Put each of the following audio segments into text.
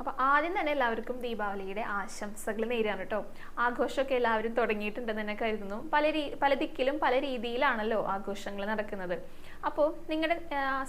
അപ്പോൾ ആദ്യം തന്നെ എല്ലാവർക്കും ദീപാവലിയുടെ ആശംസകൾ നേരാണ് കേട്ടോ. ആഘോഷമൊക്കെ എല്ലാവരും തുടങ്ങിയിട്ടുണ്ടെന്ന് തന്നെ കരുതുന്നു. പല രീ പല ദിക്കിലും പല രീതിയിലാണല്ലോ ആഘോഷങ്ങൾ നടക്കുന്നത്. അപ്പോൾ നിങ്ങളുടെ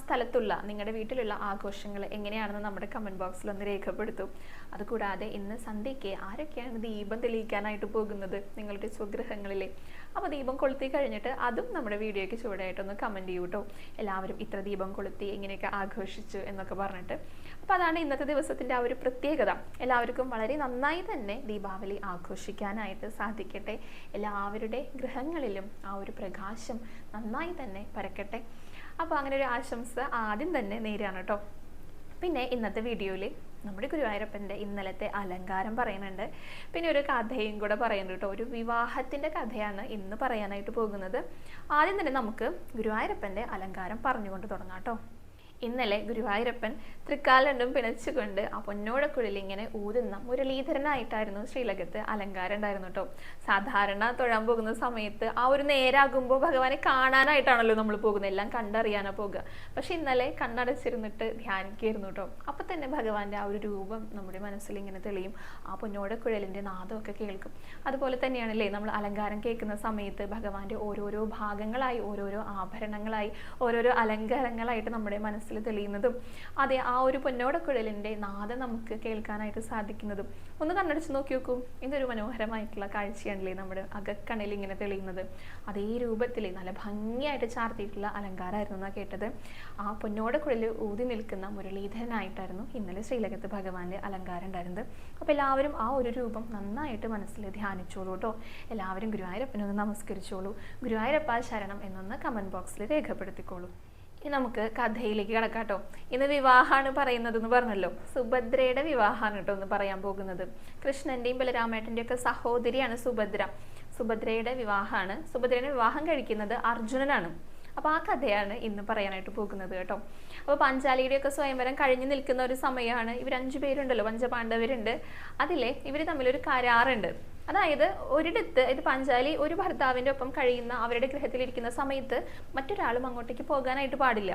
സ്ഥലത്തുള്ള നിങ്ങളുടെ വീട്ടിലുള്ള ആഘോഷങ്ങൾ എങ്ങനെയാണെന്ന് നമ്മുടെ കമന്റ് ബോക്സിൽ ഒന്ന് രേഖപ്പെടുത്തും. അതുകൂടാതെ ഇന്ന് സന്ധ്യയ്ക്ക് ആരൊക്കെയാണ് ദീപം തെളിയിക്കാനായിട്ട് പോകുന്നത് നിങ്ങളുടെ സ്വഗ്രഹങ്ങളിലെ? അപ്പോൾ ദീപം കൊളുത്തി കഴിഞ്ഞിട്ട് അതും നമ്മുടെ വീഡിയോയ്ക്ക് ചൂടായിട്ടൊന്ന് കമന്റ് ചെയ്യൂ കേട്ടോ എല്ലാവരും ഇത്ര ദീപം കൊളുത്തി ഇങ്ങനെയൊക്കെ ആഘോഷിച്ചു എന്നൊക്കെ പറഞ്ഞിട്ട്. അപ്പോൾ അതാണ് ഇന്നത്തെ ദിവസത്തിന്റെ ആ ഒരു പ്രത്യേകത. എല്ലാവർക്കും വളരെ നന്നായി തന്നെ ദീപാവലി ആഘോഷിക്കാനായിട്ട് സാധിക്കട്ടെ. എല്ലാവരുടെ ഗൃഹങ്ങളിലും ആ ഒരു പ്രകാശം നന്നായി തന്നെ പരക്കട്ടെ. അപ്പോൾ അങ്ങനെ ഒരു ആശംസ ആദ്യം തന്നെ നേരാണ് കേട്ടോ പിന്നെ ഇന്നത്തെ വീഡിയോയിൽ നമ്മുടെ ഗുരുവായൂരപ്പന്റെ ഇന്നലത്തെ അലങ്കാരം പറയുന്നുണ്ട്. പിന്നെ ഒരു കഥയും കൂടെ പറയുന്നുണ്ട് കേട്ടോ ഒരു വിവാഹത്തിന്റെ കഥയാണ് ഇന്ന് പറയാനായിട്ട് പോകുന്നത്. ആദ്യം തന്നെ നമുക്ക് ഗുരുവായൂരപ്പന്റെ അലങ്കാരം പറഞ്ഞുകൊണ്ട് തുടങ്ങാം കേട്ടോ ഇന്നലെ ഗുരുവായൂരപ്പൻ തൃക്കാലണ്ടും പിണച്ചുകൊണ്ട് ആ പൊന്നോടക്കുഴലിൽ ഇങ്ങനെ ഊതുന്ന മുരളീധരനായിട്ടായിരുന്നു ശ്രീലകത്ത് അലങ്കാരം ഉണ്ടായിരുന്നു കേട്ടോ. സാധാരണ തൊഴാൻ പോകുന്ന സമയത്ത് ആ ഒരു നേരാകുമ്പോൾ ഭഗവാനെ കാണാനായിട്ടാണല്ലോ നമ്മൾ പോകുന്നത്. എല്ലാം കണ്ടറിയാനാ പോകുക. പക്ഷെ ഇന്നലെ കണ്ണടച്ചിരുന്നിട്ട് ധ്യാനിക്കായിരുന്നു കേട്ടോ. അപ്പൊ തന്നെ ഭഗവാന്റെ ആ ഒരു രൂപം നമ്മുടെ മനസ്സിൽ ഇങ്ങനെ തെളിയും. ആ പൊന്നോടക്കുഴലിന്റെ നാദമൊക്കെ കേൾക്കും. അതുപോലെ തന്നെയാണല്ലേ നമ്മൾ അലങ്കാരം കേൾക്കുന്ന സമയത്ത് ഭഗവാന്റെ ഓരോരോ ഭാഗങ്ങളായി ഓരോരോ ആഭരണങ്ങളായി ഓരോരോ അലങ്കാരങ്ങളായിട്ട് നമ്മുടെ മനസ്സിൽ തെളിയുന്നതും അതെ ആ ഒരു പൊന്നോടക്കുഴലിന്റെ നാദം നമുക്ക് കേൾക്കാനായിട്ട് സാധിക്കുന്നതും. ഒന്ന് കണ്ണടിച്ച് നോക്കി നോക്കൂ. ഇതൊരു മനോഹരമായിട്ടുള്ള കാഴ്ചയാണല്ലേ നമ്മുടെ അകക്കണ്ണിൽ ഇങ്ങനെ തെളിയുന്നത്. അതേ രൂപത്തിൽ നല്ല ഭംഗിയായിട്ട് ചാർത്തിയിട്ടുള്ള അലങ്കാരമായിരുന്നു എന്നാണ് കേട്ടത്. ആ പൊന്നോടക്കുഴലിൽ ഊതി നിൽക്കുന്ന മുരളീധരനായിട്ടായിരുന്നു ഇന്നലെ ശ്രീലകത്ത് ഭഗവാന്റെ അലങ്കാരം ഉണ്ടായിരുന്നത്. അപ്പോൾ എല്ലാവരും ആ ഒരു രൂപം നന്നായിട്ട് മനസ്സിൽ ധ്യാനിച്ചോളൂ കേട്ടോ. എല്ലാവരും ഗുരുവായൂരപ്പനൊന്ന് നമസ്കരിച്ചോളൂ. ഗുരുവായൂരപ്പ ശരണം എന്നൊന്ന് കമന്റ് ബോക്സിൽ രേഖപ്പെടുത്തിക്കോളൂ. ഇനി നമുക്ക് കഥയിലേക്ക് കിടക്കാട്ടോ കേട്ടോ. ഇന്ന് വിവാഹമാണ് പറയുന്നത് എന്ന് പറഞ്ഞല്ലോ. സുഭദ്രയുടെ വിവാഹമാണ് കേട്ടോ എന്ന് പറയാൻ പോകുന്നത്. കൃഷ്ണന്റെയും ബലരാമേട്ടന്റെയും ഒക്കെ സഹോദരിയാണ് സുഭദ്ര. സുഭദ്രയുടെ വിവാഹമാണ്. സുഭദ്രയുടെ വിവാഹം കഴിക്കുന്നത് അർജുനനാണ്. അപ്പോൾ ആ കഥയാണ് ഇന്ന് പറയാനായിട്ട് പോകുന്നത് കേട്ടോ. അപ്പോൾ പാഞ്ചാലിയുടെയൊക്കെ സ്വയംവരം കഴിഞ്ഞു നിൽക്കുന്ന ഒരു സമയമാണ്. ഇവർ അഞ്ചു പേരുണ്ടല്ലോ പഞ്ചപാണ്ഡവരുണ്ട്. അതിലെ ഇവർ തമ്മിലൊരു കരാറുണ്ട്. അതായത് ഒരിടത്ത് ഇത് പഞ്ചാലി ഒരു ഭർത്താവിന്റെ ഒപ്പം കഴിയുന്ന അവരുടെ ഗൃഹത്തിലിരിക്കുന്ന സമയത്ത് മറ്റൊരാളും അങ്ങോട്ടേക്ക് പോകാനായിട്ട് പാടില്ല.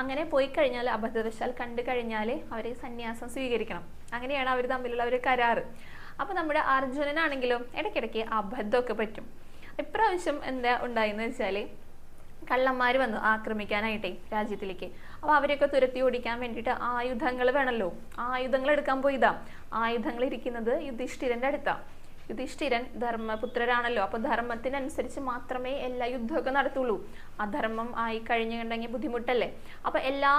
അങ്ങനെ പോയി കഴിഞ്ഞാൽ അബദ്ധവശാൽ കണ്ടു കഴിഞ്ഞാൽ അവരെ സന്യാസം സ്വീകരിക്കണം. അങ്ങനെയാണ് അവർ തമ്മിലുള്ള ഒരു കരാറ്. അപ്പോൾ നമ്മുടെ അർജുനനാണെങ്കിലും ഇടയ്ക്കിടയ്ക്ക് അബദ്ധമൊക്കെ പറ്റും. ഇപ്രാവശ്യം എന്താ ഉണ്ടായെന്ന് വെച്ചാൽ കള്ളന്മാർ വന്നു ആക്രമിക്കാനായിട്ടേ രാജ്യത്തിലേക്ക്. അപ്പോൾ അവരെയൊക്കെ തുരത്തി ഓടിക്കാൻ വേണ്ടിയിട്ട് ആയുധങ്ങൾ വേണമല്ലോ ആയുധങ്ങൾ എടുക്കാൻ പോയിതാ. ആയുധങ്ങൾ ഇരിക്കുന്നത് യുധിഷ്ഠിരന്റെ അടുത്താ. യുധിഷ്ഠിരൻ ധർമ്മപുത്രരാണല്ലോ. അപ്പോൾ ധർമ്മത്തിനനുസരിച്ച് മാത്രമേ എല്ലാ യുദ്ധമൊക്കെ നടത്തുള്ളൂ. അധർമ്മം ആയി കഴിഞ്ഞുണ്ടെങ്കിൽ ബുദ്ധിമുട്ടല്ലേ? അപ്പോൾ എല്ലാ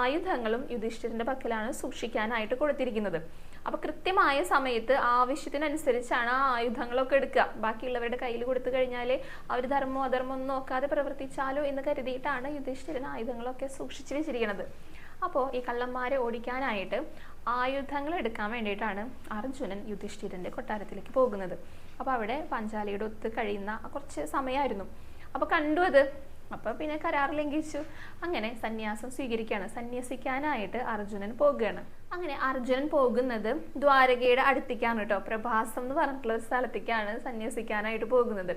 ആയുധങ്ങളും യുധിഷ്ഠിരന്റെ പക്കലാണ് സൂക്ഷിക്കാനായിട്ട് കൊടുത്തിരിക്കുന്നത്. അപ്പോൾ കൃത്യമായ സമയത്ത് ആവശ്യത്തിനനുസരിച്ചാണ് ആ ആയുധങ്ങളൊക്കെ എടുക്കുക. ബാക്കിയുള്ളവരുടെ കയ്യിൽ കൊടുത്തു കഴിഞ്ഞാൽ അവർ ധർമ്മമോ അധർമ്മമോ ഒന്നും നോക്കാതെ പ്രവർത്തിച്ചാലോ എന്ന് കരുതിയിട്ടാണ് യുധിഷ്ഠിരൻ ആയുധങ്ങളൊക്കെ സൂക്ഷിച്ചു വെച്ചിരിക്കുന്നത്. അപ്പോൾ ഈ കള്ളന്മാരെ ഓടിക്കാനായിട്ട് ആയുധങ്ങൾ എടുക്കാൻ വേണ്ടിയിട്ടാണ് അർജുനൻ യുധിഷ്ഠിരന്റെ കൊട്ടാരത്തിലേക്ക് പോകുന്നത്. അപ്പോൾ അവിടെ പഞ്ചാലിയുടെ ഒത്ത് കഴിയുന്ന കുറച്ച് സമയമായിരുന്നു. അപ്പോൾ കണ്ടു അത് അപ്പോൾ പിന്നെ കരാർ ലംഘിച്ചു. അങ്ങനെ സന്യാസം സ്വീകരിക്കുകയാണ് സന്യസിക്കാനായിട്ട് അർജുനൻ പോകുകയാണ്. അങ്ങനെ അർജുനൻ പോകുന്നത് ദ്വാരകയുടെ അടുത്തേക്കാണ് കേട്ടോ. പ്രഭാസം എന്ന് പറഞ്ഞിട്ടുള്ള ഒരു സ്ഥലത്തേക്കാണ് സന്യസിക്കാനായിട്ട് പോകുന്നത്.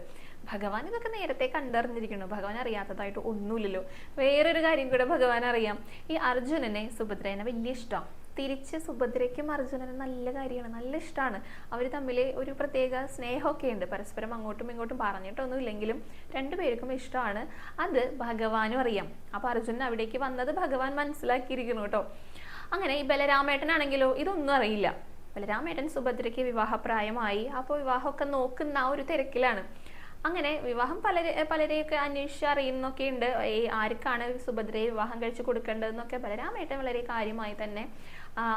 ഭഗവാൻ ഇതൊക്കെ നേരത്തെ കണ്ടറിഞ്ഞിരിക്കുന്നു. ഭഗവാൻ അറിയാത്തതായിട്ട് ഒന്നുമില്ലല്ലോ. വേറൊരു കാര്യം കൂടെ ഭഗവാൻ അറിയാം. ഈ അർജുനനെ സുഭദ്രേനെ വലിയ ഇഷ്ടമാണ് തിരിച്ച് സുഭദ്രയ്ക്കും അർജുനനും നല്ല കാര്യമാണ് നല്ല ഇഷ്ടമാണ് അവർ തമ്മിൽ ഒരു പ്രത്യേക സ്നേഹമൊക്കെ ഉണ്ട് പരസ്പരം അങ്ങോട്ടും ഇങ്ങോട്ടും പറഞ്ഞിട്ടൊന്നും ഇല്ലെങ്കിലും രണ്ടുപേർക്കും ഇഷ്ടമാണ്. അത് ഭഗവാനും അറിയാം. അപ്പോൾ അർജുനൻ അവിടേക്ക് വന്നത് ഭഗവാൻ മനസ്സിലാക്കിയിരിക്കുന്നു കേട്ടോ. അങ്ങനെ ഈ ബലരാമേട്ടനാണെങ്കിലോ ഇതൊന്നും അറിയില്ല. ബലരാമേട്ടൻ സുഭദ്രയ്ക്ക് വിവാഹപ്രായമായി. അപ്പോൾ വിവാഹമൊക്കെ നോക്കുന്ന ആ ഒരു തിരക്കിലാണ്. അങ്ങനെ വിവാഹം പലരെ പലരെയൊക്കെ അന്വേഷിച്ച് അറിയുന്നൊക്കെ ഉണ്ട് ഈ ആർക്കാണ് സുഭദ്രയെ വിവാഹം കഴിച്ചു കൊടുക്കേണ്ടതെന്നൊക്കെ ബലരാമേട്ടൻ വളരെ കാര്യമായി തന്നെ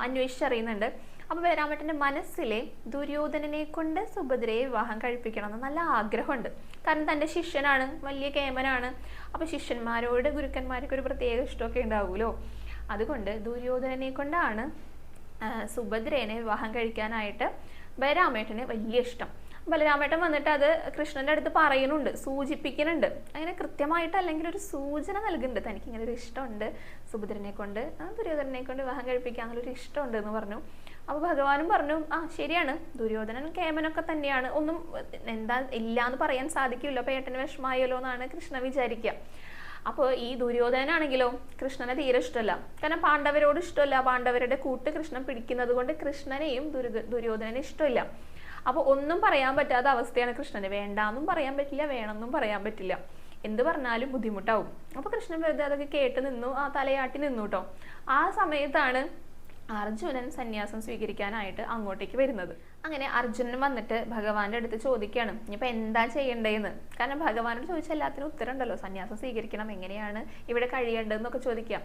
അന്വേഷിച്ചറിയുന്നുണ്ട് അപ്പോൾ ബലരാമേട്ടന്റെ മനസ്സിലെ ദുര്യോധനനെ കൊണ്ട് സുഭദ്രയെ വിവാഹം കഴിപ്പിക്കണം എന്ന് നല്ല ആഗ്രഹമുണ്ട്. കാരണം തന്റെ ശിഷ്യനാണ് വലിയ കേമനാണ്. അപ്പോൾ ശിഷ്യന്മാരോട് ഗുരുക്കന്മാർക്ക് ഒരു പ്രത്യേക ഇഷ്ടമൊക്കെ ഉണ്ടാവുമല്ലോ. അതുകൊണ്ട് ദുര്യോധനനെ കൊണ്ടാണ് സുഭദ്രേനെ വിവാഹം കഴിക്കാനായിട്ട് ബലരാമേട്ടന് വലിയ ഇഷ്ടം. ബലരാമേട്ടൻ വന്നിട്ട് അത് കൃഷ്ണന്റെ അടുത്ത് പറയുന്നുണ്ട് സൂചിപ്പിക്കുന്നുണ്ട്. അങ്ങനെ കൃത്യമായിട്ട് അല്ലെങ്കിൽ ഒരു സൂചന നൽകുന്നുണ്ട്. തനിക്ക് ഇങ്ങനെ ഒരു ഇഷ്ടമുണ്ട്. സുഭദ്രനെ കൊണ്ട് ദുര്യോധനനെ കൊണ്ട് വിവാഹം കഴിപ്പിക്കാൻ അങ്ങനെ ഒരു ഇഷ്ടമുണ്ട് എന്ന് പറഞ്ഞു. അപ്പോൾ ഭഗവാനും പറഞ്ഞു ആ ശരിയാണ്. ദുര്യോധനൻ കേമനൊക്കെ തന്നെയാണ്. ഒന്നും എന്താ ഇല്ല എന്ന് പറയാൻ സാധിക്കില്ല അപ്പോൾ ഏട്ടന് വിഷമായല്ലോ എന്നാണ് കൃഷ്ണ വിചാരിക്കുക അപ്പോൾ ഈ ദുര്യോധനാണെങ്കിലോ കൃഷ്ണനെ തീരെ ഇഷ്ടമല്ല. കാരണം പാണ്ഡവരോട് ഇഷ്ടമല്ല. പാണ്ഡവരുടെ കൂട്ട് കൃഷ്ണൻ പിടിക്കുന്നത് കൊണ്ട് കൃഷ്ണനെയും ദുരി ദുര്യോധനനെ ഇഷ്ടമില്ല. അപ്പോൾ ഒന്നും പറയാൻ പറ്റാത്ത അവസ്ഥയാണ് കൃഷ്ണന്. വേണ്ടാന്നും പറയാൻ പറ്റില്ല വേണമെന്നും പറയാൻ പറ്റില്ല. എന്ത് പറഞ്ഞാലും ബുദ്ധിമുട്ടാവും. അപ്പോൾ കൃഷ്ണൻ വെറുതെ അതൊക്കെ കേട്ട് നിന്നു ആ തലയാട്ടി നിന്നു കേട്ടോ ആ സമയത്താണ് അർജുനൻ സന്യാസം സ്വീകരിക്കാനായിട്ട് അങ്ങോട്ടേക്ക് വരുന്നത്. അങ്ങനെ അർജുനൻ വന്നിട്ട് ഭഗവാന്റെ അടുത്ത് ചോദിക്കുകയാണ് ഇനിയിപ്പോൾ എന്താ ചെയ്യേണ്ടതെന്ന് കാരണം ഭഗവാനോട് ചോദിച്ച എല്ലാത്തിനും ഉത്തരം ഉണ്ടല്ലോ സന്യാസം സ്വീകരിക്കണം എങ്ങനെയാണ് ഇവിടെ കഴിയേണ്ടതെന്നൊക്കെ ചോദിക്കുക.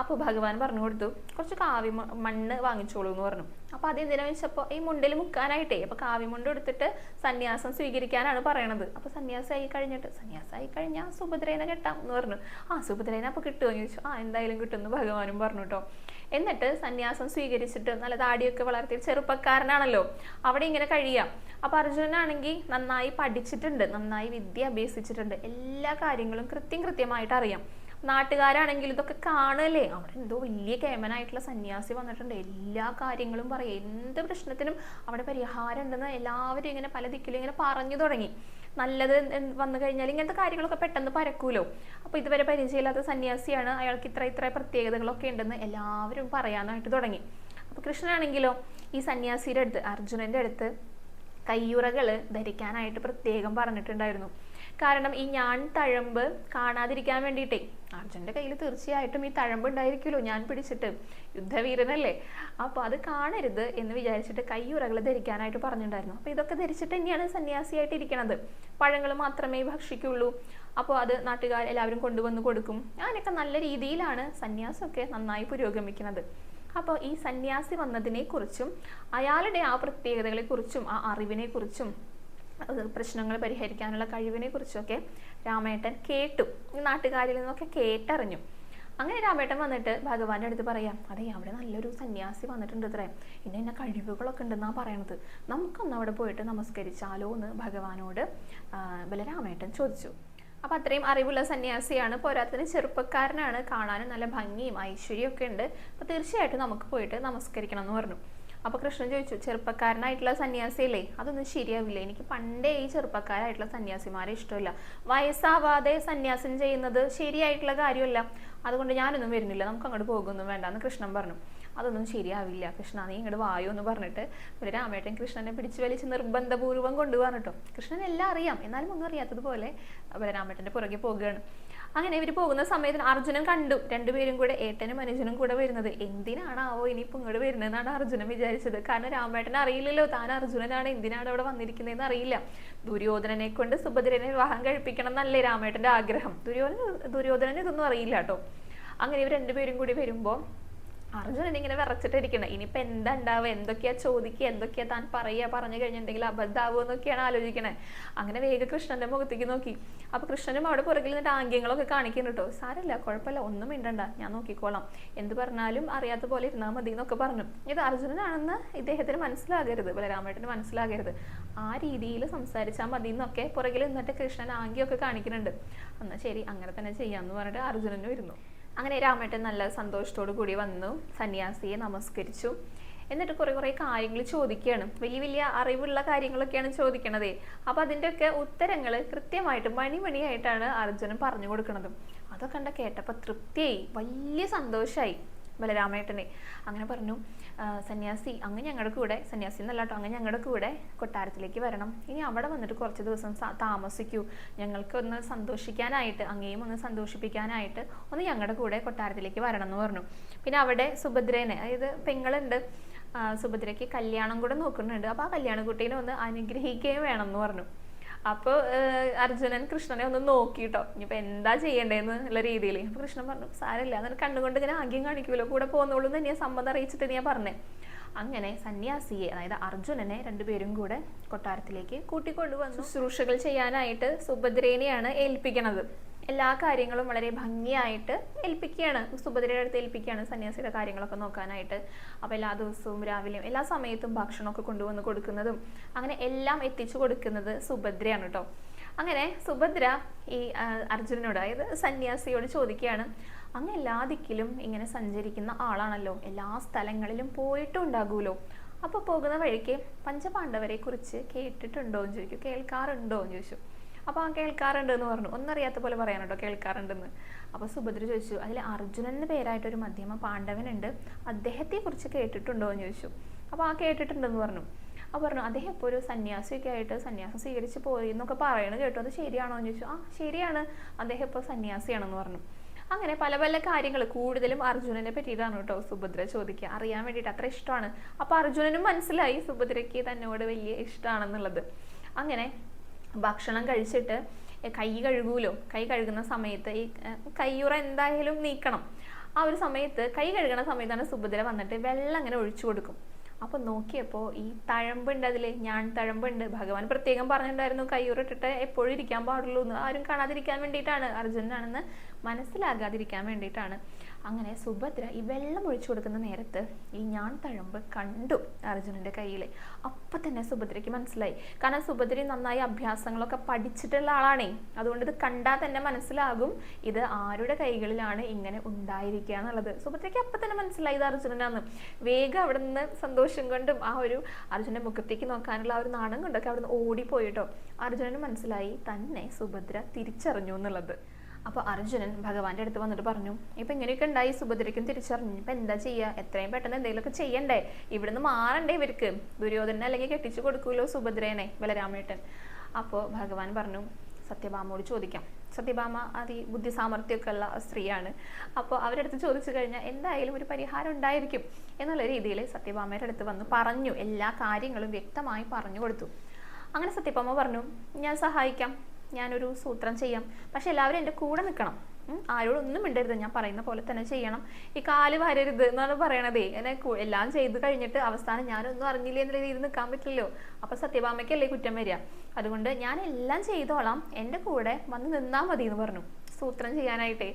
അപ്പോൾ ഭഗവാൻ പറഞ്ഞു കൊടുത്തു കുറച്ച് കാവ്യ മണ്ണ് വാങ്ങിച്ചോളൂ എന്ന് പറഞ്ഞു. അപ്പോൾ അത് എന്തിനാ വെച്ചപ്പോൾ ഈ മുണ്ടിൽ മുക്കാനായിട്ടേ അപ്പോൾ കാവ്യമുണ്ട് എടുത്തിട്ട് സന്യാസം സ്വീകരിക്കാനാണ് പറയണത്. അപ്പോൾ സന്യാസമായി കഴിഞ്ഞിട്ട് സന്യാസമായി കഴിഞ്ഞാൽ സുഭദ്രേനെ കെട്ടാം എന്ന് പറഞ്ഞു. ആ സുഭദ്രേനെ അപ്പോൾ കിട്ടുമോ എന്ന് ചോദിച്ചു. ആ എന്തായാലും കിട്ടുമെന്ന് ഭഗവാനും പറഞ്ഞു കേട്ടോ എന്നിട്ട് സന്യാസം സ്വീകരിച്ചിട്ട് നല്ല താടിയൊക്കെ വളർത്തി ചെറുപ്പക്കാരനാണല്ലോ. അവിടെ ഇങ്ങനെ കഴിയാം. അപ്പൊ അർജുനനാണെങ്കിൽ നന്നായി പഠിച്ചിട്ടുണ്ട് നന്നായി വിദ്യ അഭ്യസിച്ചിട്ടുണ്ട്. എല്ലാ കാര്യങ്ങളും കൃത്യം കൃത്യമായിട്ട് അറിയാം. നാട്ടുകാരാണെങ്കിൽ ഇതൊക്കെ കാണല്ലേ? അവിടെ എന്തോ വലിയ കേമനായിട്ടുള്ള സന്യാസി വന്നിട്ടുണ്ട്. എല്ലാ കാര്യങ്ങളും പറയും. എന്ത് പ്രശ്നത്തിനും അവിടെ പരിഹാരം ഉണ്ടെന്ന് എല്ലാവരും ഇങ്ങനെ പല ദിക്കിലും ഇങ്ങനെ പറഞ്ഞു തുടങ്ങി. നല്ലത് വന്നു കഴിഞ്ഞാൽ ഇങ്ങനത്തെ കാര്യങ്ങളൊക്കെ പെട്ടെന്ന് പരക്കൂലോ. അപ്പോൾ ഇതുവരെ പരിചയമില്ലാത്ത സന്യാസിയാണ് അയാൾക്ക് ഇത്ര ഇത്ര പ്രത്യേകതകളൊക്കെ ഉണ്ടെന്ന് എല്ലാവരും പറയാനായിട്ട് തുടങ്ങി. അപ്പോൾ കൃഷ്ണനാണെങ്കിലോ ഈ സന്യാസിയുടെ അടുത്ത് അർജുനന്റെ അടുത്ത് കയ്യുറകൾ ധരിക്കാനായിട്ട് പ്രത്യേകം പറഞ്ഞിട്ടുണ്ടായിരുന്നു. കാരണം ഈ ഞാൻ തഴമ്പ് കാണാതിരിക്കാൻ വേണ്ടിയിട്ടേ. അർജുന്റെ കയ്യിൽ തീർച്ചയായിട്ടും ഈ തഴമ്പ് ഉണ്ടായിരിക്കുമല്ലോ ഞാൻ പിടിച്ചിട്ട്. യുദ്ധവീരനല്ലേ. അപ്പോൾ അത് കാണരുത് എന്ന് വിചാരിച്ചിട്ട് കയ്യുറകൾ ധരിക്കാനായിട്ട് പറഞ്ഞിട്ടുണ്ടായിരുന്നു. അപ്പോൾ ഇതൊക്കെ ധരിച്ചിട്ട് തന്നെയാണ് സന്യാസിയായിട്ട് ഇരിക്കണത്. പഴങ്ങൾ മാത്രമേ ഭക്ഷിക്കുള്ളൂ. അപ്പോൾ അത് നാട്ടുകാർ എല്ലാവരും കൊണ്ടുവന്ന് കൊടുക്കും. അങ്ങനെയൊക്കെ നല്ല രീതിയിലാണ് സന്യാസമൊക്കെ നന്നായി പുരോഗമിക്കുന്നത്. അപ്പോൾ ഈ സന്യാസി വന്നതിനെക്കുറിച്ചും അയാളുടെ ആ പ്രത്യേകതകളെക്കുറിച്ചും ആ അറിവിനെ കുറിച്ചും അത് പ്രശ്നങ്ങൾ പരിഹരിക്കാനുള്ള കഴിവിനെ കുറിച്ചൊക്കെ രാമേട്ടൻ കേട്ടു. നാട്ടുകാരിൽ നിന്നൊക്കെ കേട്ടറിഞ്ഞു. അങ്ങനെ രാമേട്ടൻ വന്നിട്ട് ഭഗവാന്റെ അടുത്ത് പറയാം അതെ അവിടെ നല്ലൊരു സന്യാസി വന്നിട്ടുണ്ട് ഇത്രേ. ഇന്ന ഇന്ന കഴിവുകളൊക്കെ ഉണ്ടെന്നാ പറയണത്. നമുക്കൊന്ന് അവിടെ പോയിട്ട് നമസ്കരിച്ചാലോ എന്ന് ഭഗവാനോട് ബലരാമേട്ടൻ ചോദിച്ചു. അപ്പൊ അത്രയും അറിവുള്ള സന്യാസിയാണ് പോരാത്തതിന് ചെറുപ്പക്കാരനാണ്. കാണാനും നല്ല ഭംഗിയും ഐശ്വര്യവും ഒക്കെ ഉണ്ട്. അപ്പൊ തീർച്ചയായിട്ടും നമുക്ക് പോയിട്ട് നമസ്കരിക്കണം എന്ന് പറഞ്ഞു. അപ്പൊ കൃഷ്ണൻ ചോദിച്ചു ചെറുപ്പക്കാരനായിട്ടുള്ള സന്യാസിയല്ലേ? അതൊന്നും ശരിയാവില്ല. എനിക്ക് പണ്ടേ ഈ ചെറുപ്പക്കാരായിട്ടുള്ള സന്യാസിമാരെ ഇഷ്ടമില്ല. വയസ്സാവാതെ സന്യാസം ചെയ്യുന്നത് ശരിയായിട്ടുള്ള കാര്യമല്ല. അതുകൊണ്ട് ഞാനൊന്നും വരുന്നില്ല. നമുക്ക് അങ്ങോട്ട് പോകുമൊന്നും വേണ്ട എന്ന് കൃഷ്ണൻ പറഞ്ഞു. അതൊന്നും ശരിയാവില്ല കൃഷ്ണ. നീ ഇങ്ങോട്ട് വായോ എന്ന് പറഞ്ഞിട്ട് ഒരു രാമേട്ടൻ കൃഷ്ണനെ പിടിച്ചു വലിച്ച് നിർബന്ധപൂർവം കൊണ്ടുപോകാൻ കേട്ടോ. കൃഷ്ണൻ എല്ലാം അറിയാം. എന്നാലും ഒന്നും അറിയാത്തതുപോലെ ബലരാമേട്ടന്റെ പുറകെ പോകുകയാണ്. അങ്ങനെ ഇവർ പോകുന്ന സമയത്ത് അർജുനൻ കണ്ടു. രണ്ടുപേരും കൂടെ ഏട്ടനും അനുജനും കൂടെ വരുന്നത്. എന്തിനാണാവോ ഇനിയിപ്പോൾ ഇങ്ങോട്ട് വരുന്നതെന്നാണ് അർജുനൻ വിചാരിച്ചത്. കാരണം രാമേട്ടൻ അറിയില്ലല്ലോ താൻ അർജുനനാണ്. എന്തിനാണ് അവിടെ വന്നിരിക്കുന്നതെന്ന് അറിയില്ല. ദുര്യോധനനെ കൊണ്ട് സുഭദ്രനെ വിവാഹം കഴിപ്പിക്കണം എന്നല്ലേ രാമേട്ടന്റെ ആഗ്രഹം. ദുര്യോധന ദുര്യോധനന് ഇതൊന്നും അറിയില്ല കേട്ടോ. അങ്ങനെ ഇവർ രണ്ടുപേരും കൂടി വരുമ്പോൾ അർജുനൻ ഇങ്ങനെ വിറച്ചിട്ടിരിക്കണം. ഇനിയിപ്പോ എന്താ ഉണ്ടാവുക? എന്തൊക്കെയാ ചോദിക്കുക? എന്തൊക്കെയാ താൻ പറയുക? പറഞ്ഞു കഴിഞ്ഞിട്ടുണ്ടെങ്കിൽ അബദ്ധാവുമോ എന്നൊക്കെയാണ് ആലോചിക്കണേ. അങ്ങനെ വേഗം കൃഷ്ണന്റെ മുഖത്തേക്ക് നോക്കി. അപ്പൊ കൃഷ്ണനും അവിടെ പുറകിൽ നിന്നിട്ട് ആംഗ്യങ്ങളൊക്കെ കാണിക്കുന്നു കേട്ടോ സാരല്ല കുഴപ്പമില്ല ഒന്നും മിണ്ടണ്ട. ഞാൻ നോക്കിക്കോളാം. എന്ത് പറഞ്ഞാലും അറിയാത്ത പോലെ ഇരുന്നാൽ മതി എന്നൊക്കെ പറഞ്ഞു. ഇത് അർജുനനാണെന്ന് ഇദ്ദേഹത്തിന് മനസ്സിലാകരുത്. ബലരാമേട്ടന് മനസ്സിലാകരുത്. ആ രീതിയിൽ സംസാരിച്ചാൽ മതി എന്നൊക്കെ പുറകിൽ നിന്നിട്ട് കൃഷ്ണൻ ആംഗ്യമൊക്കെ കാണിക്കുന്നുണ്ട്. എന്നാ ശരി അങ്ങനെ തന്നെ ചെയ്യാന്ന് പറഞ്ഞിട്ട് അർജുനനും ഇരുന്നു. അങ്ങനെ രാമേട്ടൻ നല്ല സന്തോഷത്തോടു കൂടി വന്നു സന്യാസിയെ നമസ്കരിച്ചു. എന്നിട്ട് കുറേ കുറേ കാര്യങ്ങൾ ചോദിക്കുകയാണ്. വലിയ വലിയ അറിവുള്ള കാര്യങ്ങളൊക്കെയാണ് ചോദിക്കണത്. അപ്പോൾ അതിന്റെയൊക്കെ ഉത്തരങ്ങൾ കൃത്യമായിട്ട് മണിമണിയായിട്ടാണ് അർജുനൻ പറഞ്ഞു കൊടുക്കുന്നത് അതൊക്കെ കണ്ട കേട്ടപ്പോൾ തൃപ്തിയായി. വലിയ സന്തോഷമായി ബലരാമേട്ടനെ. അങ്ങനെ പറഞ്ഞു സന്യാസി അങ്ങ് ഞങ്ങളുടെ കൂടെ സന്യാസി എന്നല്ല കേട്ടോ അങ്ങ് ഞങ്ങളുടെ കൂടെ കൊട്ടാരത്തിലേക്ക് വരണം. ഇനി അവിടെ വന്നിട്ട് കുറച്ച് ദിവസം താമസിക്കൂ. ഞങ്ങൾക്ക് ഒന്ന് സന്തോഷിക്കാനായിട്ട് അങ്ങേയും ഒന്ന് സന്തോഷിപ്പിക്കാനായിട്ട് ഒന്ന് ഞങ്ങളുടെ കൂടെ കൊട്ടാരത്തിലേക്ക് വരണം എന്ന് പറഞ്ഞു. പിന്നെ അവിടെ സുഭദ്രേനെ അതായത് പെങ്ങളുണ്ട്. സുഭദ്രയ്ക്ക് കല്യാണം കൂടെ നോക്കുന്നുണ്ട്. അപ്പോൾ ആ കല്യാണ കുട്ടീനെ ഒന്ന് അനുഗ്രഹിക്കുകയും വേണം എന്ന് പറഞ്ഞു. അപ്പോൾ അർജുനൻ കൃഷ്ണനെ ഒന്ന് നോക്കിട്ടോ. ഇനിയിപ്പോൾ എന്താ ചെയ്യേണ്ടതെന്ന് ഉള്ള രീതിയിൽ. അപ്പോൾ കൃഷ്ണൻ പറഞ്ഞു സാരമില്ല എന്നിട്ട് കണ്ടുകൊണ്ട് ഇങ്ങനെ ആഗ്യം കാണിക്കുമല്ലോ കൂടെ പോകുന്നുള്ളൂ എന്ന് ഞാൻ സമ്മതം അറിയിച്ചിട്ട് ഞാൻ പറഞ്ഞേ. അങ്ങനെ സന്യാസിയെ അതായത് അർജുനനെ രണ്ടുപേരും കൂടെ കൊട്ടാരത്തിലേക്ക് കൂട്ടിക്കൊണ്ടുവന്നു. ശുശ്രൂഷകൾ ചെയ്യാനായിട്ട് സുഭദ്രേനെയാണ് ഏൽപ്പിക്കണത്. എല്ലാ കാര്യങ്ങളും വളരെ ഭംഗിയായിട്ട് ഏൽപ്പിക്കുകയാണ്. സുഭദ്രയുടെ അടുത്ത് ഏൽപ്പിക്കുകയാണ് സന്യാസിയുടെ കാര്യങ്ങളൊക്കെ നോക്കാനായിട്ട്. അപ്പോൾ എല്ലാ ദിവസവും രാവിലെയും എല്ലാ സമയത്തും ഭക്ഷണമൊക്കെ കൊണ്ടുവന്ന് കൊടുക്കുന്നതും അങ്ങനെ എല്ലാം എത്തിച്ചു കൊടുക്കുന്നത് സുഭദ്രയാണ് കേട്ടോ അങ്ങനെ സുഭദ്ര ഈ അർജുനനോട് അതായത് സന്യാസിയോട് ചോദിക്കുകയാണ് അങ്ങ് എല്ലാ ദിക്കിലും ഇങ്ങനെ സഞ്ചരിക്കുന്ന ആളാണല്ലോ. എല്ലാ സ്ഥലങ്ങളിലും പോയിട്ടും ഉണ്ടാകുമല്ലോ അപ്പോൾ പോകുന്ന വഴിക്ക് പഞ്ചപാണ്ഡവരെ കുറിച്ച് കേട്ടിട്ടുണ്ടോ എന്ന് ചോദിക്കും. കേൾക്കാറുണ്ടോ എന്ന് ചോദിച്ചു. അപ്പോൾ ആ കേൾക്കാറുണ്ട് എന്ന് പറഞ്ഞു. ഒന്നറിയാത്ത പോലെ പറയാൻ കേട്ടോ കേൾക്കാറുണ്ടെന്ന്. അപ്പോൾ സുഭദ്ര ചോദിച്ചു അതിൽ അർജുനൻ പേരായിട്ട് ഒരു മധ്യമ പാണ്ഡവനുണ്ട്. അദ്ദേഹത്തെ കുറിച്ച് കേട്ടിട്ടുണ്ടോ? എന്ന് ചോദിച്ചു. അപ്പോൾ ആ കേട്ടിട്ടുണ്ടെന്ന് പറഞ്ഞു. അപ്പോൾ പറഞ്ഞു അദ്ദേഹം ഇപ്പോൾ ഒരു സന്യാസിയൊക്കെ ആയിട്ട് സന്യാസം സ്വീകരിച്ച് പോയി എന്നൊക്കെ പറയണ കേട്ടോ. അത് ശരിയാണോ? എന്ന് ചോദിച്ചു. ആ ശരിയാണ്. അദ്ദേഹം ഇപ്പോൾ സന്യാസിയാണെന്ന് പറഞ്ഞു. അങ്ങനെ പല പല കാര്യങ്ങൾ കൂടുതലും അർജുനനെ പറ്റിയിട്ടാണ് കേട്ടോ സുഭദ്ര ചോദിക്കുക. അറിയാൻ വേണ്ടിയിട്ട് അത്ര ഇഷ്ടമാണ്. അപ്പോൾ അർജുനനും മനസ്സിലായി സുഭദ്രയ്ക്ക് തന്നോട് വലിയ ഇഷ്ടമാണെന്നുള്ളത് അങ്ങനെ ഭക്ഷണം കഴിച്ചിട്ട് കൈ കഴുകൂലോ? കൈ കഴുകുന്ന സമയത്ത് ഈ കയ്യുറ എന്തായാലും നീക്കണം. ആ ഒരു സമയത്ത് കൈ കഴുകണ സമയത്താണ് സുഭദ്ര വന്നിട്ട് വെള്ളം അങ്ങനെ ഒഴിച്ചു കൊടുക്കും. അപ്പൊ നോക്കിയപ്പോൾ ഈ തഴമ്പുണ്ട് അതിൽ ഞാൻ തഴമ്പുണ്ട്. ഭഗവാൻ പ്രത്യേകം പറഞ്ഞിട്ടുണ്ടായിരുന്നു കയ്യുറിട്ടിട്ട് എപ്പോഴും ഇരിക്കാൻ പാടുള്ളൂ എന്ന്. ആരും കാണാതിരിക്കാൻ വേണ്ടിയിട്ടാണ് അർജുനാണെന്ന് മനസ്സിലാകാതിരിക്കാൻ വേണ്ടിയിട്ടാണ്. അങ്ങനെ സുഭദ്ര ഈ വെള്ളം ഒഴിച്ചു കൊടുക്കുന്ന നേരത്ത് ഈ ഞാൻ തഴമ്പ് കണ്ടു അർജുനന്റെ കയ്യിൽ അപ്പൊ തന്നെ സുഭദ്രയ്ക്ക് മനസ്സിലായി. കാരണം സുഭദ്ര നന്നായി അഭ്യാസങ്ങളൊക്കെ പഠിച്ചിട്ടുള്ള ആളാണേ. അതുകൊണ്ട് ഇത് കണ്ടാൽ തന്നെ മനസ്സിലാകും ഇത് ആരുടെ കൈകളിലാണ് ഇങ്ങനെ ഉണ്ടായിരിക്കുക എന്നുള്ളത്. സുഭദ്രയ്ക്ക് അപ്പൊ തന്നെ മനസ്സിലായി ഇത് അർജുനനാന്ന്. വേഗം അവിടെ നിന്ന് സന്തോഷം കൊണ്ടും ആ ഒരു അർജുനന്റെ മുഖത്തേക്ക് നോക്കാനുള്ള ആ ഒരു നാണം കൊണ്ടൊക്കെ അവിടെ നിന്ന് ഓടിപ്പോയിട്ടോ അർജുനന് മനസ്സിലായി തന്നെ സുഭദ്ര തിരിച്ചറിഞ്ഞു എന്നുള്ളത്. അപ്പോൾ അർജുനൻ ഭഗവാന്റെ അടുത്ത് വന്നിട്ട് പറഞ്ഞു ഇപ്പം ഇങ്ങനെയൊക്കെ ഉണ്ടായി സുഭദ്രയ്ക്കും തിരിച്ചറിഞ്ഞു. ഇപ്പം എന്താ ചെയ്യുക എത്രയും പെട്ടെന്ന് എന്തെങ്കിലുമൊക്കെ ചെയ്യണ്ടേ? ഇവിടുന്ന് മാറണ്ടേ ഇവർക്ക്? ദുര്യോധന അല്ലെങ്കിൽ കെട്ടിച്ചു കൊടുക്കൂലോ സുഭദ്രേനെ? ബലരാമേട്ടൻ. അപ്പോൾ ഭഗവാൻ പറഞ്ഞു സത്യഭാമയോട് ചോദിക്കാം. സത്യഭാമ അതി ബുദ്ധി സാമർഥ്യമൊക്കെ ഉള്ള സ്ത്രീയാണ്. അപ്പോൾ അവരുടെ അടുത്ത് ചോദിച്ചു കഴിഞ്ഞാൽ എന്തായാലും ഒരു പരിഹാരം ഉണ്ടായിരിക്കും. എന്നുള്ള രീതിയിൽ സത്യഭാമയുടെ അടുത്ത് വന്ന് പറഞ്ഞു എല്ലാ കാര്യങ്ങളും വ്യക്തമായി പറഞ്ഞു കൊടുത്തു. അങ്ങനെ സത്യഭാമ പറഞ്ഞു ഞാൻ സഹായിക്കാം. ഞാനൊരു സൂത്രം ചെയ്യാം. പക്ഷെ എല്ലാവരും എന്റെ കൂടെ നിൽക്കണം. ആരോടൊന്നും മിണ്ടരുത്. ഞാൻ പറയുന്ന പോലെ തന്നെ ചെയ്യണം. ഈ കാൽ വരരുത് എന്നാണ് പറയണതേ. എന്നെ എല്ലാം ചെയ്ത് കഴിഞ്ഞിട്ട് അവസാനം ഞാനൊന്നും അറിഞ്ഞില്ല എന്നുള്ള രീതിയിൽ നിൽക്കാൻ പറ്റില്ലല്ലോ. അപ്പൊ സത്യഭാമയ്ക്കല്ലേ കുറ്റം വരിക. അതുകൊണ്ട് ഞാൻ എല്ലാം ചെയ്തോളാം. എന്റെ കൂടെ വന്ന് നിന്നാൽ മതി എന്ന് പറഞ്ഞു. സൂത്രം ചെയ്യാനായിട്ടേ.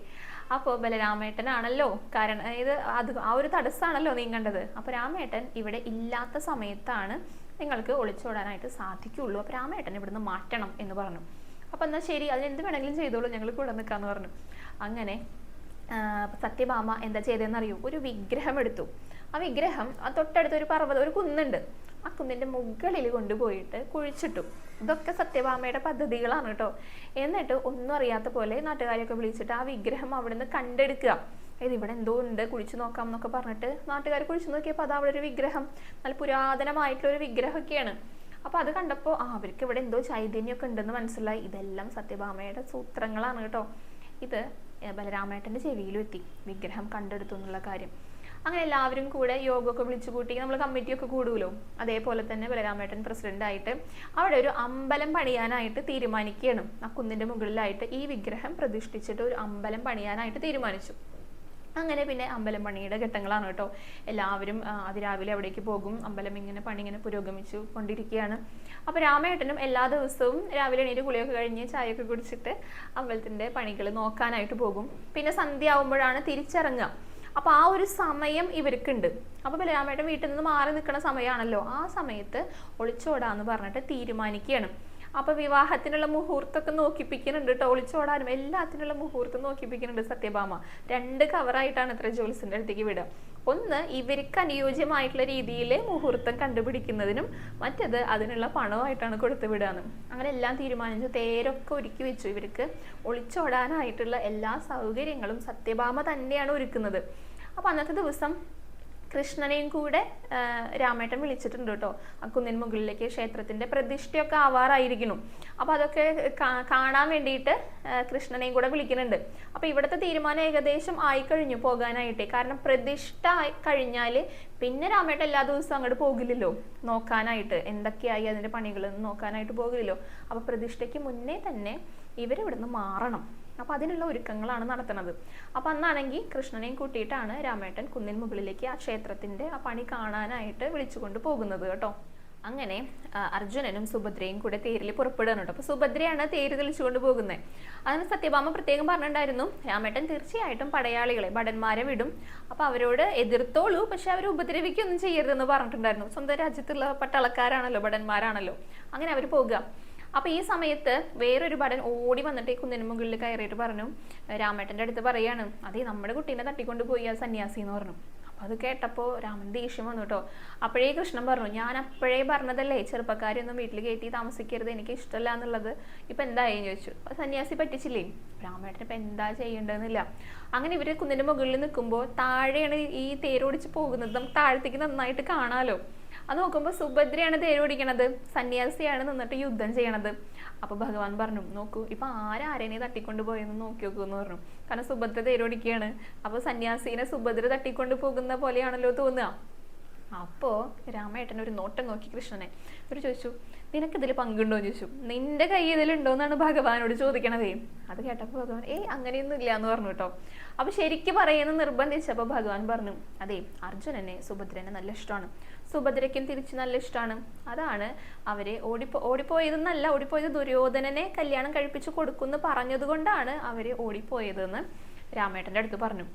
അപ്പോൾ ബലരാമേട്ടനാണല്ലോ. കാരണം ഇത് അത് ആ ഒരു തടസ്സമാണല്ലോ നീങ്ങേണ്ടത് അപ്പോൾ രാമേട്ടൻ ഇവിടെ ഇല്ലാത്ത സമയത്താണ് നിങ്ങൾക്ക് ഒളിച്ചോടാനായിട്ട് സാധിക്കുള്ളൂ. അപ്പോൾ രാമേട്ടൻ ഇവിടുന്ന് മാറ്റണം എന്ന് പറഞ്ഞു. അപ്പം എന്നാൽ ശരി അതിന് എന്ത് വേണമെങ്കിലും ചെയ്തോളൂ ഞങ്ങൾ കൂടെ നിൽക്കാന്ന് പറഞ്ഞു. അങ്ങനെ സത്യഭാമ എന്താ ചെയ്തതെന്ന് അറിയൂ? ഒരു വിഗ്രഹം എടുത്തു. ആ വിഗ്രഹം ആ തൊട്ടടുത്ത് ഒരു പർവതം ഒരു കുന്നുണ്ട്. ആ കുന്നിന്റെ മുകളിൽ കൊണ്ടുപോയിട്ട് കുഴിച്ചിട്ടു. ഇതൊക്കെ സത്യഭാമയുടെ പദ്ധതികളാണ് കേട്ടോ. എന്നിട്ട് ഒന്നും അറിയാത്ത പോലെ നാട്ടുകാരെയൊക്കെ വിളിച്ചിട്ട് ആ വിഗ്രഹം അവിടുന്ന് കണ്ടെടുക്കുക. ഇത് ഇവിടെ എന്തോ ഉണ്ട് കുഴിച്ചു നോക്കാം എന്നൊക്കെ പറഞ്ഞിട്ട് നാട്ടുകാർ കുഴിച്ചു നോക്കിയപ്പോൾ അത് അവിടെ ഒരു വിഗ്രഹം. നല്ല പുരാതനമായിട്ടുള്ള ഒരു വിഗ്രഹമൊക്കെയാണ്. അപ്പൊ അത് കണ്ടപ്പോൾ ആ അവർക്ക് ഇവിടെ എന്തോ ചൈതന്യമൊക്കെ ഉണ്ടെന്ന് മനസ്സിലായി. ഇതെല്ലാം സത്യഭാമയുടെ സൂത്രങ്ങളാണ് കേട്ടോ. ഇത് ബലരാമേട്ടന്റെ ചെവിയിലും എത്തി. വിഗ്രഹം കണ്ടെടുത്തു എന്നുള്ള കാര്യം. അങ്ങനെ എല്ലാവരും കൂടെ യോഗമൊക്കെ വിളിച്ചു കൂട്ടി നമ്മൾ കമ്മിറ്റിയൊക്കെ കൂടുമല്ലോ അതേപോലെ തന്നെ ബലരാമേട്ടൻ പ്രസിഡന്റ് ആയിട്ട് അവിടെ ഒരു അമ്പലം പണിയാനായിട്ട് തീരുമാനിക്കുകയാണ്. ആ കുന്നിന്റെ മുകളിലായിട്ട് ഈ വിഗ്രഹം പ്രതിഷ്ഠിച്ചിട്ട് ഒരു അമ്പലം പണിയാനായിട്ട് തീരുമാനിച്ചു. അങ്ങനെ പിന്നെ അമ്പലം പണിയുടെ ഘട്ടങ്ങളാണ് കേട്ടോ. എല്ലാവരും അതിരാവിലെ അവിടേക്ക് പോകും. അമ്പലം ഇങ്ങനെ പണി ഇങ്ങനെ പുരോഗമിച്ചു കൊണ്ടിരിക്കുകയാണ്. അപ്പോൾ രാമേട്ടനും എല്ലാ ദിവസവും രാവിലെ എണീറ്റ് കുളിയൊക്കെ കഴിഞ്ഞ് ചായയൊക്കെ കുടിച്ചിട്ട് അമ്പലത്തിന്റെ പണികൾ നോക്കാനായിട്ട് പോകും. പിന്നെ സന്ധ്യ ആവുമ്പോഴാണ് തിരിച്ചിറങ്ങുക. അപ്പോൾ ആ ഒരു സമയം ഇവർക്കുണ്ട്. അപ്പോൾ ബലരാമേട്ടൻ വീട്ടിൽ നിന്ന് മാറി നിൽക്കുന്ന സമയമാണല്ലോ. ആ സമയത്ത് ഒളിച്ചോടാന്ന് പറഞ്ഞിട്ട് തീരുമാനിക്കുകയാണ്. അപ്പൊ വിവാഹത്തിനുള്ള മുഹൂർത്തമൊക്കെ നോക്കിപ്പിക്കുന്നുണ്ട് കേട്ടോ ഒളിച്ചോടാനും എല്ലാത്തിനുള്ള മുഹൂർത്തം നോക്കിപ്പിക്കുന്നുണ്ട് സത്യഭാമ. രണ്ട് കവറായിട്ടാണ് ഇത്ര ജോലിസിന്റെ അടുത്തേക്ക് വിടുക. ഒന്ന് ഇവർക്ക് അനുയോജ്യമായിട്ടുള്ള രീതിയിൽ മുഹൂർത്തം കണ്ടുപിടിക്കുന്നതിനും മറ്റത് അതിനുള്ള പണമായിട്ടാണ് കൊടുത്തു വിടുകയെന്ന് അങ്ങനെ എല്ലാം തീരുമാനിച്ചു. തേരൊക്കെ ഒരുക്കി വെച്ചു. ഇവർക്ക് ഒളിച്ചോടാനായിട്ടുള്ള എല്ലാ സൗകര്യങ്ങളും സത്യഭാമ തന്നെയാണ് ഒരുക്കുന്നത്. അപ്പൊ അന്നത്തെ ദിവസം കൃഷ്ണനെയും കൂടെ രാമേട്ടൻ വിളിച്ചിട്ടുണ്ട് കേട്ടോ. ആ കുന്നിൻ മുകളിലേക്ക് ക്ഷേത്രത്തിന്റെ പ്രതിഷ്ഠയൊക്കെ ആവാറായിരിക്കണം. അപ്പൊ അതൊക്കെ കാണാൻ വേണ്ടിയിട്ട് കൃഷ്ണനെയും കൂടെ വിളിക്കുന്നുണ്ട്. അപ്പൊ ഇവിടുത്തെ തീരുമാനം ഏകദേശം ആയി കഴിഞ്ഞു പോകാനായിട്ട്. കാരണം പ്രതിഷ്ഠ കഴിഞ്ഞാൽ പിന്നെ രാമേട്ടൻ എല്ലാ ദിവസവും അങ്ങോട്ട് പോകില്ലല്ലോ നോക്കാനായിട്ട്. എന്തൊക്കെയായി അതിന്റെ പണികൾ നോക്കാനായിട്ട് പോകില്ലല്ലോ. അപ്പൊ പ്രതിഷ്ഠയ്ക്ക് മുന്നേ തന്നെ ഇവരിവിടുന്ന് മാറണം. അപ്പൊ അതിനുള്ള ഒരുക്കങ്ങളാണ് നടത്തുന്നത്. അപ്പൊ അന്നാണെങ്കിൽ കൃഷ്ണനെയും കൂട്ടിയിട്ടാണ് രാമേട്ടൻ കുന്നിൻ മുകളിലേക്ക് ആ ക്ഷേത്രത്തിന്റെ ആ പണി കാണാനായിട്ട് വിളിച്ചുകൊണ്ട് പോകുന്നത് കേട്ടോ. അങ്ങനെ അർജുനനും സുഭദ്രയും കൂടെ തേരിൽ പുറപ്പെടുകയാണ് അപ്പോൾ സുഭദ്രയാണ് തേര് തെളിച്ചുകൊണ്ട് പോകുന്നത്. അതിന് സത്യഭാമ പ്രത്യേകം പറഞ്ഞിട്ടുണ്ടായിരുന്നു രാമേട്ടൻ തീർച്ചയായിട്ടും പടയാളികളെ ഭടന്മാരെ വിടും. അപ്പോൾ അവരോട് എതിർത്തോളൂ പക്ഷെ അവർ ഉപദ്രവിക്കൊന്നും ചെയ്യരുതെന്ന് പറഞ്ഞിട്ടുണ്ടായിരുന്നു. സ്വന്തം രാജ്യത്തുള്ള പട്ടാളക്കാരാണല്ലോ ഭടന്മാരാണല്ലോ. അങ്ങനെ അവർ പോകുക അപ്പൊ ഈ സമയത്ത് വേറൊരു ഭടൻ ഓടി വന്നിട്ട് കുന്നിന് മുകളിൽ കയറിയിട്ട് പറഞ്ഞു രാമേട്ടന്റെ അടുത്ത് പറയാണ് അതെ നമ്മുടെ കുട്ടീനെ തട്ടിക്കൊണ്ട് പോയി ആ സന്യാസി എന്ന് പറഞ്ഞു. അപ്പൊ അത് കേട്ടപ്പോ രാമൻ ദേഷ്യം വന്നു കേട്ടോ അപ്പോഴേ കൃഷ്ണൻ പറഞ്ഞു ഞാൻ അപ്പോഴേ പറഞ്ഞതല്ലേ ചെറുപ്പക്കാരൊന്നും വീട്ടിൽ കയറ്റി താമസിക്കരുത് എനിക്ക് ഇഷ്ടമല്ല എന്നുള്ളത്. ഇപ്പൊ എന്തായി? ചോദിച്ചു. അപ്പൊ സന്യാസി പറ്റിച്ചില്ലേ? രാമേട്ടൻ ഇപ്പൊ എന്താ ചെയ്യേണ്ടതെന്നില്ല. അങ്ങനെ ഇവർ കുന്നിന്റെ മുകളിൽ നിൽക്കുമ്പോൾ താഴെയാണ് ഈ തേരോടിച്ച് പോകുന്നത് നമുക്ക് താഴത്തേക്ക് നന്നായിട്ട് കാണാലോ. അത് നോക്കുമ്പോൾ സുഭദ്രയാണ് തേര് പിടിക്കണത്. സന്യാസിയാണ് നിന്നിട്ട് യുദ്ധം ചെയ്യണത്. അപ്പോൾ ഭഗവാൻ പറഞ്ഞു നോക്കൂ ഇപ്പൊ ആരാരേനെ തട്ടിക്കൊണ്ട് പോയെന്ന് നോക്കി നോക്കൂ എന്ന് പറഞ്ഞു. കാരണം സുഭദ്ര തേര് പിടിക്കുകയാണ്. അപ്പോൾ സന്യാസിനെ സുഭദ്ര തട്ടിക്കൊണ്ട് പോകുന്ന പോലെയാണല്ലോ തോന്നുക. അപ്പോൾ രാമേട്ടൻ ഒരു നോട്ടം നോക്കി കൃഷ്ണനെ. ഒരു ചോദിച്ചു നിനക്ക് ഇതിൽ പങ്കുണ്ടോ? എന്ന് ചോദിച്ചു. നിന്റെ കൈ ഇതിലുണ്ടോ എന്നാണ് ഭഗവാനോട് ചോദിക്കണതേ. അത് കേട്ടപ്പോൾ ഭഗവാൻ ഏയ് അങ്ങനെയൊന്നും ഇല്ല എന്ന് പറഞ്ഞു കേട്ടോ. അപ്പൊ ശരിക്കും പറയുന്ന നിർബന്ധിച്ചപ്പോൾ ഭഗവാൻ പറഞ്ഞു അതെ അർജുനനെ സുഭദ്രനെ നല്ല ഇഷ്ടമാണ്. സുഭദ്രയ്ക്കും തിരിച്ച് നല്ല ഇഷ്ടമാണ്. അതാണ് അവരെ ഓടിപ്പോ ഓടിപ്പോയതെന്നല്ല ഓടിപ്പോയത് ദുര്യോധനനെ കല്യാണം കഴിപ്പിച്ച് കൊടുക്കുമെന്ന് പറഞ്ഞതുകൊണ്ടാണ് കൊണ്ടാണ് അവർ ഓടിപ്പോയതെന്ന് രാമേട്ടന്റെ അടുത്ത് പറഞ്ഞു.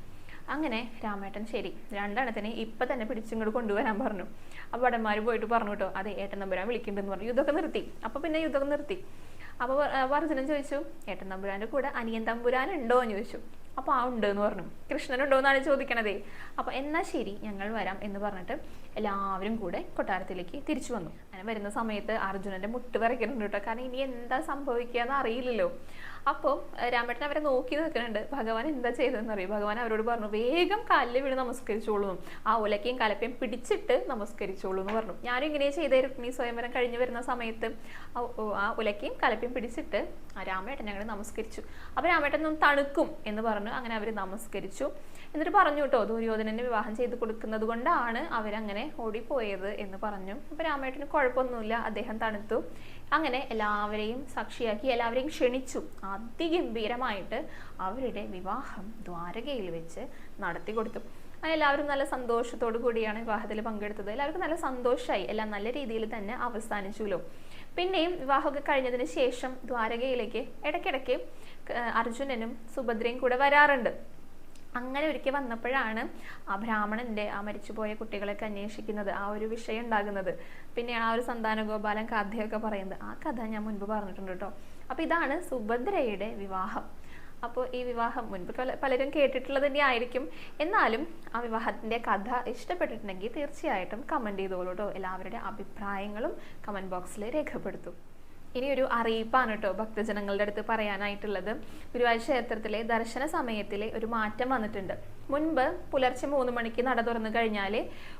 അങ്ങനെ രാമേട്ടൻ ശരി രണ്ടെണ്ണത്തിനെ ഇപ്പൊ തന്നെ പിടിച്ചിങ്ങോട്ട് കൊണ്ടുവരാൻ പറഞ്ഞു. അപ്പോൾ ഭടന്മാർ പോയിട്ട് പറഞ്ഞു കേട്ടോ അതെ ഏട്ടൻ നമ്പുരാൻ വിളിക്കുന്നുണ്ടെന്ന് പറഞ്ഞു. യുദ്ധമൊക്കെ നിർത്തി. അപ്പോൾ പിന്നെ യുദ്ധമൊക്കെ നിർത്തി. അപ്പോൾ അർജുനൻ ചോദിച്ചു ഏട്ടൻ നമ്പുരാന്റെ കൂടെ അനിയൻ തമ്പുരാൻ ഉണ്ടോ എന്ന് ചോദിച്ചു. അപ്പൊ ആ ഉണ്ട് എന്ന് പറഞ്ഞു. കൃഷ്ണൻ ഉണ്ടോ എന്നാണ് ചോദിക്കണതേ. അപ്പോൾ എന്നാ ശരി ഞങ്ങൾ വരാം എന്ന് പറഞ്ഞിട്ട് എല്ലാവരും കൂടെ കൊട്ടാരത്തിലേക്ക് തിരിച്ചു വന്നു. അങ്ങനെ വരുന്ന സമയത്ത് അർജുനന്റെ മുട്ട് വിറയ്ക്കുന്നുണ്ട് കേട്ടോ. കാരണം ഇനി എന്താ സംഭവിക്കുക എന്ന് അറിയില്ലല്ലോ. അപ്പോൾ രാമേട്ടൻ അവരെ നോക്കി നിൽക്കുന്നുണ്ട്. ഭഗവാൻ എന്താ ചെയ്തതെന്ന് അറിയും? ഭഗവാൻ അവരോട് പറഞ്ഞു വേഗം കാലിൽ വീണ് നമസ്കരിച്ചോളൂ ആ ഉലക്കയും കലപ്പയും പിടിച്ചിട്ട് നമസ്കരിച്ചോളൂ എന്ന് പറഞ്ഞു. ഞാനും ഇങ്ങനെ ചെയ്ത രുക്മിണി സ്വയംവരം കഴിഞ്ഞ് വരുന്ന സമയത്ത്. ആ ഉലക്കയും കലപ്പയും പിടിച്ചിട്ട് ആ രാമേട്ടൻ ഞങ്ങൾ നമസ്കരിച്ചു. അപ്പോൾ രാമേട്ടൻ ഒന്ന് തണുക്കും എന്ന് പറഞ്ഞു. അങ്ങനെ അവർ നമസ്കരിച്ചു. എന്നിട്ട് പറഞ്ഞു കേട്ടോ ദുര്യോധനനെ വിവാഹം ചെയ്ത് കൊടുക്കുന്നത് കൊണ്ടാണ് അവരങ്ങനെ ഓടിപ്പോയത് എന്ന് പറഞ്ഞു. അപ്പോൾ രാമേട്ടന് കുഴപ്പമൊന്നുമില്ല. അദ്ദേഹം തണുത്തു. അങ്ങനെ എല്ലാവരെയും സാക്ഷിയാക്കി എല്ലാവരെയും ക്ഷണിച്ചു. അതിഗംഭീരമായിട്ട് അവരുടെ വിവാഹം ദ്വാരകയിൽ വെച്ച് നടത്തി കൊടുത്തു. അങ്ങനെ എല്ലാവരും നല്ല സന്തോഷത്തോടു കൂടിയാണ് വിവാഹത്തിൽ പങ്കെടുത്തത്. എല്ലാവർക്കും നല്ല സന്തോഷമായി എല്ലാം നല്ല രീതിയിൽ തന്നെ അവസാനിച്ചുല്ലോ. പിന്നെയും വിവാഹമൊക്കെ കഴിഞ്ഞതിന് ശേഷം ദ്വാരകയിലേക്ക് ഇടയ്ക്കിടയ്ക്ക് അർജുനനും സുഭദ്രയും കൂടെ വരാറുണ്ട്. അങ്ങനെ ഒരിക്കൽ വന്നപ്പോഴാണ് ആ ബ്രാഹ്മണന്റെ ആ മരിച്ചുപോയ കുട്ടികളൊക്കെ അന്വേഷിക്കുന്നത് ആ ഒരു വിഷയം ഉണ്ടാകുന്നത്. പിന്നെ ആ ഒരു സന്താന ഗോപാലൻ കഥയൊക്കെ പറയുന്നത്. ആ കഥ ഞാൻ മുൻപ് പറഞ്ഞിട്ടുണ്ട് കേട്ടോ. അപ്പൊ ഇതാണ് സുഭദ്രയുടെ വിവാഹം. അപ്പോൾ ഈ വിവാഹം മുൻപ് പലരും കേട്ടിട്ടുള്ളത് തന്നെ ആയിരിക്കും. എന്നാലും ആ വിവാഹത്തിന്റെ കഥ ഇഷ്ടപ്പെട്ടിട്ടുണ്ടെങ്കിൽ തീർച്ചയായിട്ടും കമന്റ് ചെയ്തോളൂ കേട്ടോ. എല്ലാവരുടെ അഭിപ്രായങ്ങളും കമന്റ് ബോക്സിൽ രേഖപ്പെടുത്തും. ഇനി ഒരു അറിയിപ്പാണ് കേട്ടോ ഭക്തജനങ്ങളുടെ അടുത്ത് പറയാനായിട്ടുള്ളത്. ഗുരുവായൂർ ക്ഷേത്രത്തിലെ ദർശന സമയത്തിലെ ഒരു മാറ്റം വന്നിട്ടുണ്ട്. മുൻപ് പുലർച്ചെ മൂന്ന് മണിക്ക് നട തുറന്നു കഴിഞ്ഞാൽ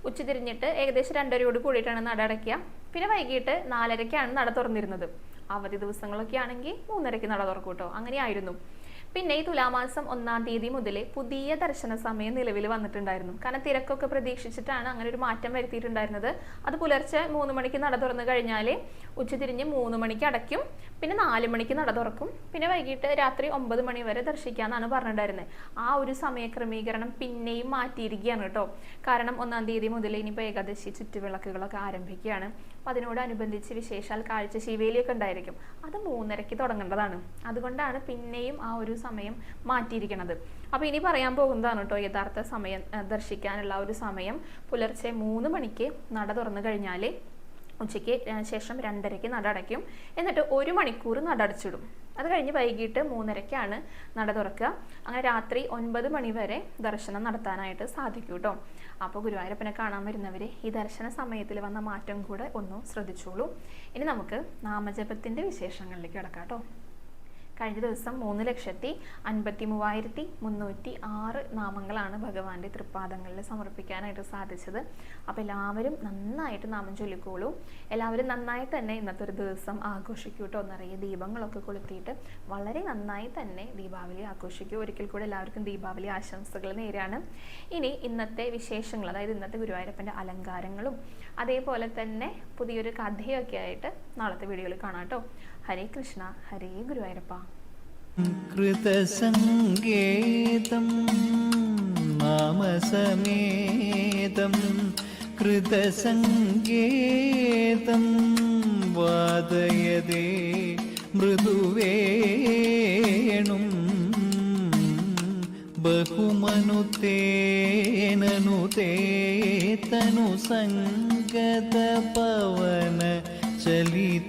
ഉച്ചതിരിഞ്ഞിട്ട് ഏകദേശം രണ്ടരയോട് കൂടിയിട്ടാണ് നട അടയ്ക്കുക. പിന്നെ വൈകിട്ട് നാലരയ്ക്കാണ് നട തുറന്നിരുന്നത്. അവധി ദിവസങ്ങളൊക്കെ ആണെങ്കിൽ മൂന്നരയ്ക്ക് നട തുറക്കും കേട്ടോ. അങ്ങനെയായിരുന്നു. പിന്നെ ഈ തുലാമാസം ഒന്നാം തീയതി മുതൽ പുതിയ ദർശന സമയം നിലവിൽ വന്നിട്ടുണ്ടായിരുന്നു. കാരണം തിരക്കൊക്കെ പ്രതീക്ഷിച്ചിട്ടാണ് അങ്ങനെ ഒരു മാറ്റം വരുത്തിയിട്ടുണ്ടായിരുന്നത്. അത് പുലർച്ചെ മൂന്ന് മണിക്ക് നട തുറന്നു കഴിഞ്ഞാൽ ഉച്ചതിരിഞ്ഞ് മൂന്ന് മണിക്ക് അടയ്ക്കും. പിന്നെ നാല് മണിക്ക് നട തുറക്കും. പിന്നെ വൈകിട്ട് രാത്രി ഒമ്പത് മണി വരെ ദർശിക്കാമെന്നാണ് പറഞ്ഞിട്ടുണ്ടായിരുന്നത്. ആ ഒരു സമയക്രമീകരണം പിന്നെയും മാറ്റിയിരിക്കുകയാണ് കേട്ടോ. കാരണം ഒന്നാം തീയതി മുതൽ ഇനിയിപ്പോൾ ഏകാദശി ചുറ്റുവിളക്കുകളൊക്കെ ആരംഭിക്കുകയാണ്. അപ്പം അതിനോടനുബന്ധിച്ച് വിശേഷാൽ കാഴ്ച ശിവേലിയൊക്കെ ഉണ്ടായിരിക്കും. അത് മൂന്നരയ്ക്ക് തുടങ്ങേണ്ടതാണ്. അതുകൊണ്ടാണ് പിന്നെയും ആ ഒരു സമയം മാറ്റിയിരിക്കുന്നത് അപ്പോൾ ഇനി പറയാൻ പോകുന്നതാണ് കേട്ടോ യഥാർത്ഥ സമയം ദർശിക്കാനുള്ള ഒരു സമയം. പുലർച്ചെ മൂന്ന് മണിക്ക് നട തുറന്നു കഴിഞ്ഞാൽ ഉച്ചയ്ക്ക് ശേഷം രണ്ടരയ്ക്ക് നട അടയ്ക്കും. എന്നിട്ട് ഒരു മണിക്കൂർ നട അടച്ചിടും. അത് കഴിഞ്ഞ് വൈകിട്ട് മൂന്നരയ്ക്കാണ് നട തുറക്കുക. അങ്ങനെ രാത്രി ഒൻപത് മണി വരെ ദർശനം നടത്താനായിട്ട് സാധിക്കും കേട്ടോ. അപ്പോൾ ഗുരുവായൂരപ്പനെ കാണാൻ വരുന്നവർ ഈ ദർശന സമയത്തിൽ വന്ന മാറ്റം കൂടെ ഒന്ന് ശ്രദ്ധിച്ചോളൂ. ഇനി നമുക്ക് നാമജപത്തിന്റെ വിശേഷങ്ങളിലേക്ക് കിടക്കാം കേട്ടോ. കഴിഞ്ഞ ദിവസം മൂന്ന് ലക്ഷത്തി അൻപത്തി മൂവായിരത്തി മുന്നൂറ്റി ആറ് നാമങ്ങളാണ് ഭഗവാന്റെ തൃപ്പാദങ്ങളിൽ സമർപ്പിക്കാനായിട്ട് സാധിച്ചത്. അപ്പോൾ എല്ലാവരും നന്നായിട്ട് നാമം ചൊല്ലിക്കോളൂ. എല്ലാവരും നന്നായി തന്നെ ഇന്നത്തെ ഒരു ദിവസം ആഘോഷിക്കൂട്ടോ എന്നറിയ നിറയെ ദീപങ്ങളൊക്കെ കൊളുത്തിയിട്ട് വളരെ നന്നായി തന്നെ ദീപാവലി ആഘോഷിക്കൂ. ഒരിക്കൽ കൂടെ എല്ലാവർക്കും ദീപാവലി ആശംസകൾ നേരാണ്. ഇനി ഇന്നത്തെ വിശേഷങ്ങൾ അതായത് ഇന്നത്തെ ഗുരുവായൂരപ്പന്റെ അലങ്കാരങ്ങളും അതേപോലെ തന്നെ പുതിയൊരു കഥയൊക്കെ ആയിട്ട് നാളത്തെ വീഡിയോയിൽ കാണാം കേട്ടോ ഹരേ കൃഷ്ണ ഹരേ ഗുരുവായൂരപ്പ कृतसङ्गेतं नामसमेतं कृतसङ्केतं वादयदे मृदुवेणुम् बहुमनुतेननुते तनुसङ्गतपवन चलितमपि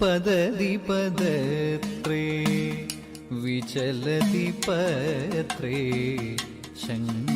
पदति पदत्रे विचलति पत्रे शङ्गितभवतुभया